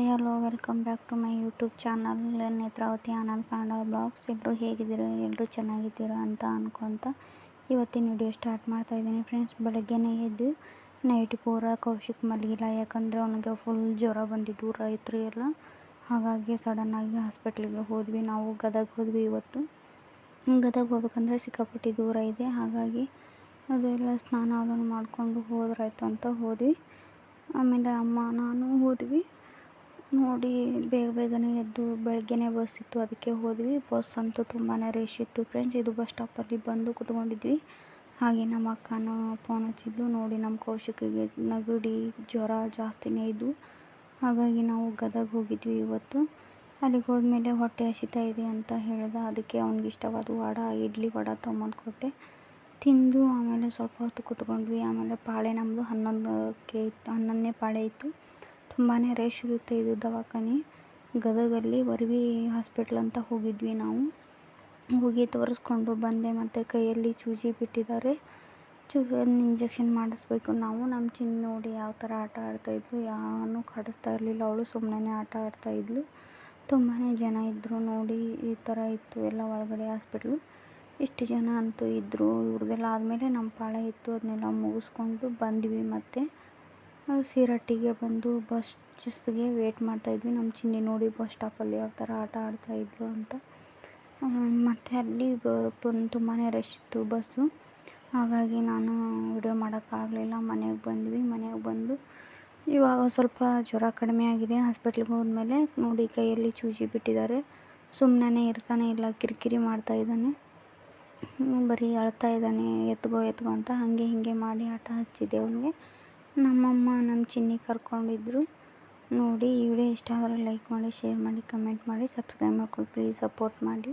Hi hello, welcome back to my YouTube channel. Netravati Anand Kannada blogs. ಎಲ್ಲರೂ ಹೇಗಿದ್ದೀರಾ? ಎಲ್ಲರೂ ಚೆನ್ನಾಗಿದ್ದೀರಾ ಅಂತ ಅಂದ್ಕೊತ ಇವತ್ತಿನ ವಿಡಿಯೋ ಸ್ಟಾರ್ಟ್ ಮಾಡ್ತಾ ಇದ್ದೀನಿ. ಫ್ರೆಂಡ್ಸ್ ಬೆಳಗ್ಗೆನೇ ಎದ್ದು ನೈಟ್ ಪೂರ ಕೌಶಿಕ್ ಮಲಗಿಲ್ಲ. ಯಾಕಂದರೆ ಅವನಿಗೆ ಫುಲ್ ಜ್ವರ ಬಂದಿದ್ದು ರಾತ್ರಿ ಎಲ್ಲ. ಹಾಗಾಗಿ ಸಡನ್ನಾಗಿ ಹಾಸ್ಪಿಟ್ಲಿಗೆ ಹೋದ್ವಿ. ನಾವು ಗದಗ ಹೋದ್ವಿ ಇವತ್ತು. ಗದಗ ಹೋಗ್ಬೇಕಂದ್ರೆ ಸಿಕ್ಕಾಪಟ್ಟೆ ದೂರ ಇದೆ. ಹಾಗಾಗಿ ಅದೆಲ್ಲ ಸ್ನಾನ ಅದನ್ನು ಮಾಡಿಕೊಂಡು ಹೋದ್ರಾಯ್ತು ಅಂತ ಹೋದ್ವಿ. ಆಮೇಲೆ ಅಮ್ಮ, ನಾನು ಹೋದ್ವಿ. ನೋಡಿ ಬೇಗ ಬೇಗನೆ ಎದ್ದು ಬೆಳಗ್ಗೆನೇ ಬಸ್ ಇತ್ತು, ಅದಕ್ಕೆ ಹೋದ್ವಿ. ಬಸ್ ಅಂತೂ ತುಂಬಾ ರೇಷ್ ಇತ್ತು ಫ್ರೆಂಡ್ಸ್ ಇದು ಬಸ್ ಸ್ಟಾಪಲ್ಲಿ ಬಂದು ಕುತ್ಕೊಂಡಿದ್ವಿ. ಹಾಗೆ ನಮ್ಮ ಅಕ್ಕನೂ ಫೋನ್ ಹಚ್ಚಿದ್ಲು. ನೋಡಿ ನಮ್ಮ ಕೌಶಿಕಿಗೆ ನೆಗಡಿ ಜ್ವರ ಜಾಸ್ತಿನೇ ಇದ್ದು, ಹಾಗಾಗಿ ನಾವು ಗದಗ ಹೋಗಿದ್ವಿ ಇವತ್ತು. ಅಲ್ಲಿಗೆ ಹೋದ್ಮೇಲೆ ಹೊಟ್ಟೆ ಹಸಿತಾ ಇದೆ ಅಂತ ಹೇಳ್ದ. ಅದಕ್ಕೆ ಅವ್ನಿಗೆ ಇಷ್ಟವಾದ ವಡ, ಇಡ್ಲಿ ವಡ ತೊಗೊಂಬಂದು ಕೊಟ್ಟೆ. ತಿಂದು ಆಮೇಲೆ ಸ್ವಲ್ಪ ಹೊತ್ತು ಕುತ್ಕೊಂಡ್ವಿ. ಆಮೇಲೆ ಪಾಳೆ ನಮ್ಮದು ಹನ್ನೊಂದಕ್ಕೆ ಹನ್ನೊಂದನೇ ಪಾಳೆ ಇತ್ತು. ತುಂಬಾ ರಶ್ ಇರುತ್ತೆ ಇದು ದವಾಖಾನೆ. ಗದಗಲ್ಲಿ ವರ್ವಿ ಹಾಸ್ಪಿಟ್ಲ್ ಅಂತ ಹೋಗಿದ್ವಿ ನಾವು. ಹೋಗಿ ತೋರಿಸ್ಕೊಂಡು ಬಂದೆ, ಮತ್ತು ಕೈಯಲ್ಲಿ ಚೂಜಿ ಬಿಟ್ಟಿದ್ದಾರೆ. ಚೂ ಇಂಜೆಕ್ಷನ್ ಮಾಡಿಸ್ಬೇಕು ನಾವು. ನಮ್ಮ ಚಿನ್ನ ನೋಡಿ ಯಾವ ಥರ ಆಟ ಆಡ್ತಾಯಿದ್ಲು ಯಾರೂ ಕಾಡಿಸ್ತಾ ಇರಲಿಲ್ಲ. ಅವಳು ಸುಮ್ಮನೆ ಆಟ ಆಡ್ತಾಯಿದ್ಲು ತುಂಬಾ ಜನ ಇದ್ದರು ನೋಡಿ, ಈ ಥರ ಇತ್ತು ಎಲ್ಲ ಒಳಗಡೆ ಹಾಸ್ಪಿಟ್ಲು. ಇಷ್ಟು ಜನ ಅಂತೂ ಇದ್ದರು ಇವ್ರದ್ದೆಲ್ಲ ಆದಮೇಲೆ ನಮ್ಮ ಪಾಳೆ ಇತ್ತು, ಅದನ್ನೆಲ್ಲ ಮುಗಿಸ್ಕೊಂಡು ಬಂದ್ವಿ ಮತ್ತು. ಸಿರಟ್ಟಿಗೆ ಬಂದು ಬಸ್ ಜಸ್ಗೆ ವೇಟ್ ಮಾಡ್ತಾಯಿದ್ವಿ ನಮ್ಮ ಚಿನ್ನಿ ನೋಡಿ ಬಸ್ ಸ್ಟಾಪಲ್ಲಿ ಯಾವ ಥರ ಆಟ ಆಡ್ತಾಯಿದ್ಲು ಅಂತ. ಮತ್ತು ಅಲ್ಲಿ ತುಂಬಾ ರಶ್ ಇತ್ತು ಬಸ್ಸು ಹಾಗಾಗಿ ನಾನು ವಿಡಿಯೋ ಮಾಡೋಕ್ಕಾಗಲಿಲ್ಲ ಮನೆಗೆ ಬಂದ್ವಿ. ಮನೆಗೆ ಬಂದು ಇವಾಗ ಸ್ವಲ್ಪ ಜ್ವರ ಕಡಿಮೆ ಆಗಿದೆ. ಹಾಸ್ಪಿಟ್ಲಿಗೆ ಹೋದ್ಮೇಲೆ ನೋಡಿ ಕೈಯಲ್ಲಿ ಚೂಜಿ ಬಿಟ್ಟಿದ್ದಾರೆ. ಸುಮ್ಮನೆ ಇರ್ತಾನೆ ಇಲ್ಲ. ಕಿರಿಕಿರಿ ಮಾಡ್ತಾ ಇದ್ದಾನೆ. ಬರೀ ಅಳ್ತಾ ಇದ್ದಾನೆ. ಎತ್ಗೋ ಎತ್ಗೋ ಅಂತ ಹಾಗೆ ಹೀಗೆ ಮಾಡಿ ಆಟ ಹಚ್ಚಿದೆ ಅವನಿಗೆ. ನಮ್ಮಮ್ಮ ನಮ್ಮ ಚಿನ್ನಿ ಕರ್ಕೊಂಡಿದ್ರು. ನೋಡಿ ಈ ವಿಡಿಯೋ ಇಷ್ಟ ಆದರೆ ಲೈಕ್ ಮಾಡಿ ಶೇರ್ ಮಾಡಿ ಕಮೆಂಟ್ ಮಾಡಿ ಸಬ್ಸ್ಕ್ರೈಬ್ ಮಾಡ್ಕೊಂಡು ಪ್ಲೀಸ್ ಸಪೋರ್ಟ್ ಮಾಡಿ.